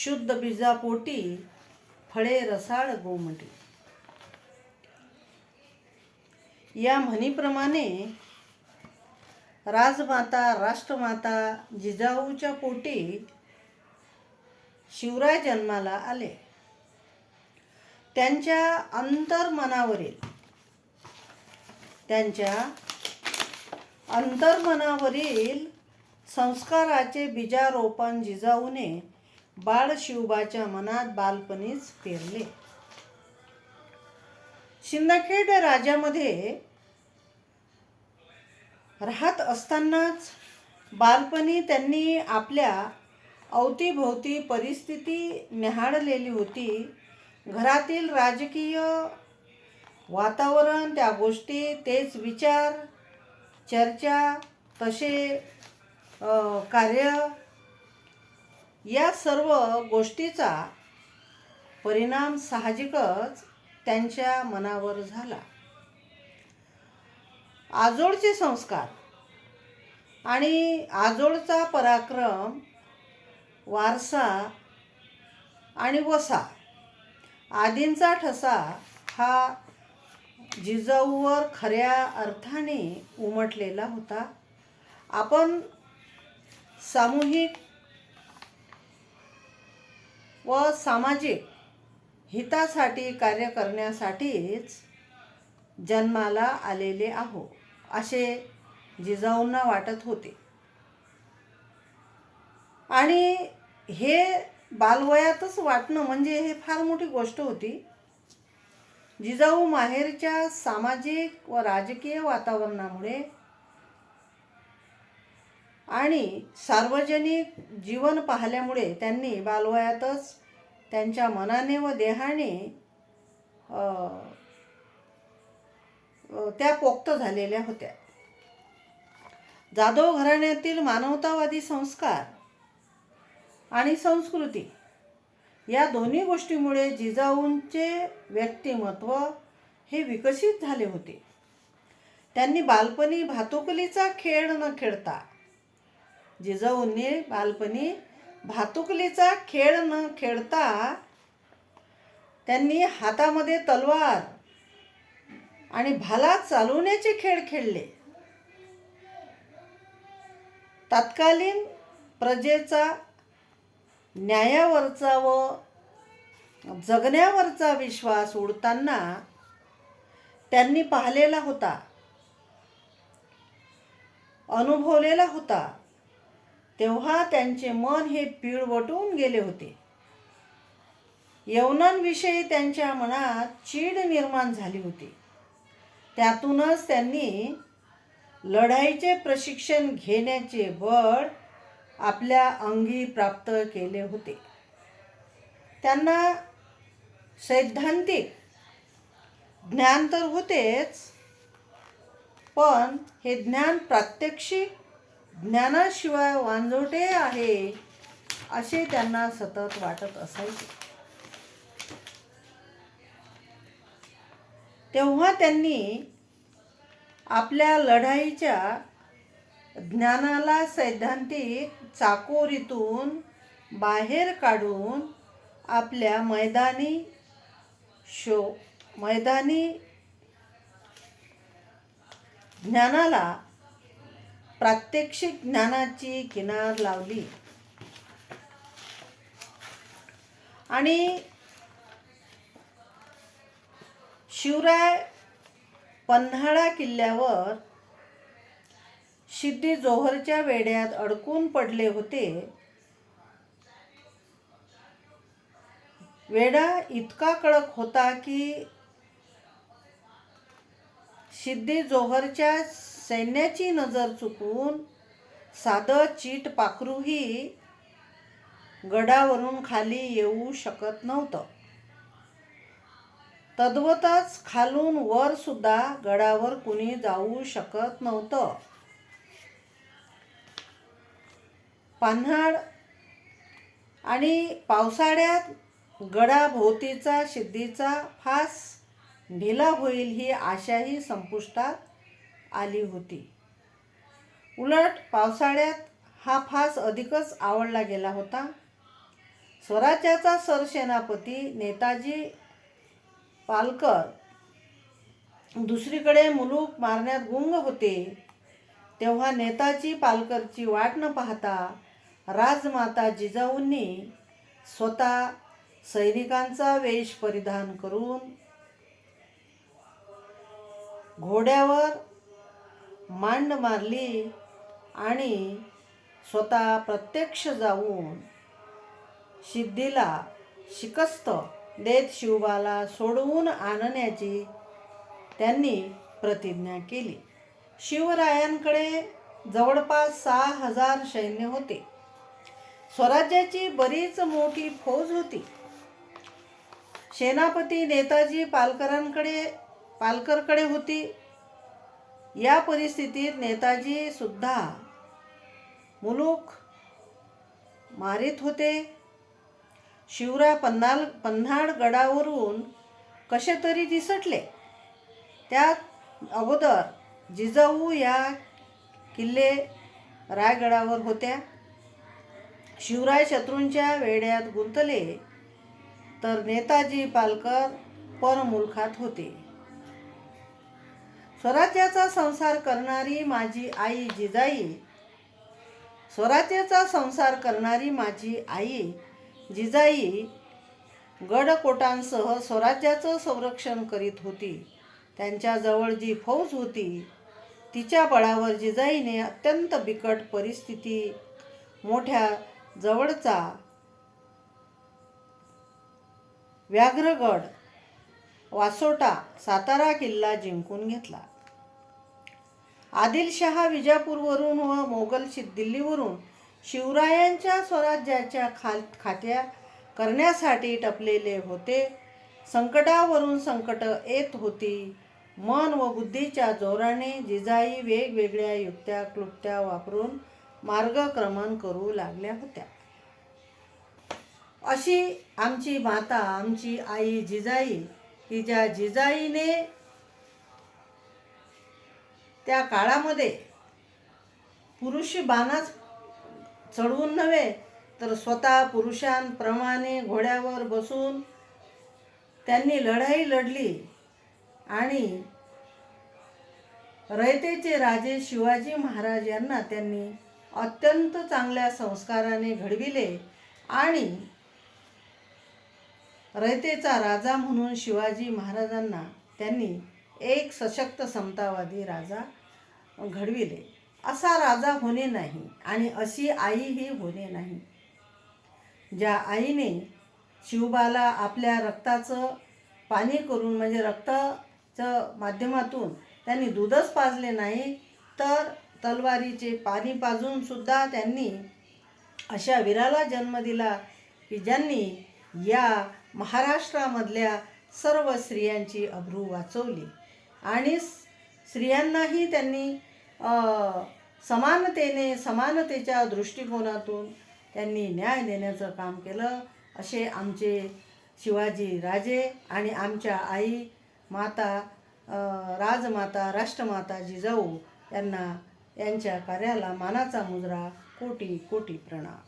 शुद्ध बीजापोटी फळे रसाळ गोमटी. या म्हणीप्रमाणे राजमाता राष्ट्रमाता जिजाऊच्या पोटी शिवराय जन्माला आले. त्यांच्या अंतर्मनावरील त्यांच्या अंतर्मनावरील संस्काराचे बीजारोपण जिजाऊने बाळ शिवबाच्या मनात बालपणीच पेरले. शिंदखेड राजामध्ये राहत असतानाच बालपणी त्यांनी आपल्या अवतीभोवती परिस्थिती न्याहाळलेली होती. घरातील राजकीय वातावरण त्या गोष्टी तेच विचार चर्चा तसे कार्य या सर्व गोष्टीचा परिणाम साहजिकच त्यांच्या मनावर झाला. आजोळचे संस्कार आणि आजोळचा पराक्रम वारसा आणि वसा आदींचा ठसा हा जिजाऊवर खऱ्या अर्थाने उमटलेला होता. आपण सामूहिक व सामाजिक हितासाठी कार्य करण्यासाठीच जन्माला आलेले आहो असे जिजाऊंना वाटत होते. आणि हे बालवयातच वाटणं म्हणजे हे फार मोठी गोष्ट होती. जिजाऊ माहेरच्या सामाजिक व राजकीय वातावरणामुळे आणि सार्वजनिक जीवन पाहिल्यामुळे त्यांनी बालवयातच त्यांच्या मनाने व देहाने त्या पोक्त झालेल्या होत्या. जाधव घराण्यातील मानवतावादी संस्कार आणि संस्कृती या दोन्ही गोष्टीमुळे जिजाऊंचे व्यक्तिमत्व हे विकसित झाले होते. त्यांनी बालपणी भातुकलीचा खेळ न खेळता जिजाऊंनी बालपणी भातुकलीचा खेळ न खेळता त्यांनी हातामध्ये तलवार आणि भाला चालवण्याचे खेळ खेळले. तत्कालीन प्रजेचा न्यायावरचा व जगण्यावरचा विश्वास उडताना त्यांनी पाहिलेला होता अनुभवलेला होता. तेव्हा त्यांचे मन हे पिळवटून गेले होते. यवनांविषयी त्यांच्या मनात चीड निर्माण झाली होती. त्यातूनच त्यांनी लढाईचे प्रशिक्षण घेण्याचे बळ आपल्या अंगी प्राप्त केले होते. त्यांना सैद्धांतिक ज्ञान तर होतेच पण हे ज्ञान प्रात्यक्षिक ज्ञानाशिवाय वांजोटे आहे असे त्यांना सतत वाटत असायचे. तेव्हा त्यांनी आपल्या लढाईच्या ज्ञानाला सैद्धांतिक चाकोरीतून बाहेर काढून आपल्या मैदानी शो मैदानी ज्ञानाला प्रात्यक्षिक ज्ञानाची किनार लावली. आणि शिवराय पन्हाळा किल्ल्यावर सिद्धी जोहरच्या वेड्यात अडकून पडले होते. वेडा इतका कडक होता की सिद्धी जोहरच्या सैन्याची नजर चुकून साधं चीट पाखरूही गडावरून खाली येऊ शकत नव्हतं. तद्वतच खालून वर सुद्धा गडावर कुणी जाऊ शकत नव्हतं. पन्हाळ आणि पावसाळ्यात गडाभोवतीचा सिद्धीचा फास ढिला होईल ही आशाही संपुष्टात आली होती. उलट पावसाळ्यात हा फास अधिकच आवडला गेला होता. स्वराज्याचा सरसेनापती नेताजी पालकर दुसरीकडे मुलूक मारण्यात गुंग होते. तेव्हा नेताजी पालकरची वाट न पाहता राजमाता जिजाऊंनी स्वतः सैनिकांचा वेश परिधान करून घोड्यावर मांड मारली आणि स्वतः प्रत्यक्ष जाऊन सिद्धीला शिकस्त देत शिवबाला सोडवून आणण्याची त्यांनी प्रतिज्ञा केली. शिवरायांकडे जवळपास सहा हजार सैन्य होते. स्वराज्याची बरीच मोठी फौज होती. सेनापती नेताजी पालकरांकडे पालकरकडे होती. या परिस्थितीत नेताजी सुद्धा मुलूक मारित होते. शिवराय पन्नाल पन्हाळ गडावरून कसे तरी दिसटले. त्यात अगोदर जिजाऊ या किल्ले रायगडावर होत्या. शिवराय शत्रूंच्या वेड्यात गुंतले तर नेताजी पालकर परमुलखात होते. स्वराज्याचा संसार करणारी माझी आई जिजाई. स्वराज्याचा संसार करणारी माझी आई जिजाई गडकोटांसह स्वराज्याचं संरक्षण करीत होती. त्यांच्याजवळ जी फौज होती तिच्या बळावर जिजाईने अत्यंत बिकट परिस्थिती मोठ्या जवळचा व्याघ्रगड वासोटा सातारा किल्ला जिंकून घेतला. आदिलशहा विजापूरवरून व मोगल शि दिल्लीवरून शिवरायांच्या स्वराज्याच्या खाल खात्या करण्यासाठी टपलेले होते. संकटावरून संकट येत होती. मन व बुद्धीच्या जोराने जिजाई वेगवेगळ्या युक्त्या क्लुप्त्या वापरून मार्गक्रमण करू लागल्या होत्या. अशी आमची माता आमची आई जिजाई की ज्या जिजाईने त्या काळामध्ये पुरुषी बाणाच चढवून नव्हे तर स्वतः पुरुषांप्रमाणे घोड्यावर बसून त्यांनी लढाई लढली आणि रयतेचे राजे शिवाजी महाराज यांना त्यांनी अत्यंत चांगल्या संस्काराने घडविले आणि रयतेचा राजा म्हणून शिवाजी महाराजांना त्यांनी एक सशक्त समतावादी राजा घडविले. असा राजा होणे नाही आणि अशी आईही होणे नाही. ज्या आईने शिवबाला आपल्या रक्ताचं पाणी करून म्हणजे रक्ताचं माध्यमातून त्यांनी दूधच पाजले नाही तर तलवारीचे पाणी पाजूनसुद्धा त्यांनी अशा वीराला जन्म दिला की ज्यांनी या महाराष्ट्रामधल्या सर्व स्त्रियांची अब्रू वाचवली. आणि स्त्रियांनाही त्यांनी समानतेने समानतेच्या दृष्टिकोनातून त्यांनी न्याय देण्याचं काम केलं. असे आमचे शिवाजी राजे आणि आमच्या आई माता राजमाता राष्ट्रमाता जिजाऊ यांना यांच्या कार्याला मानाचा मुजरा कोटी कोटी प्रणाम.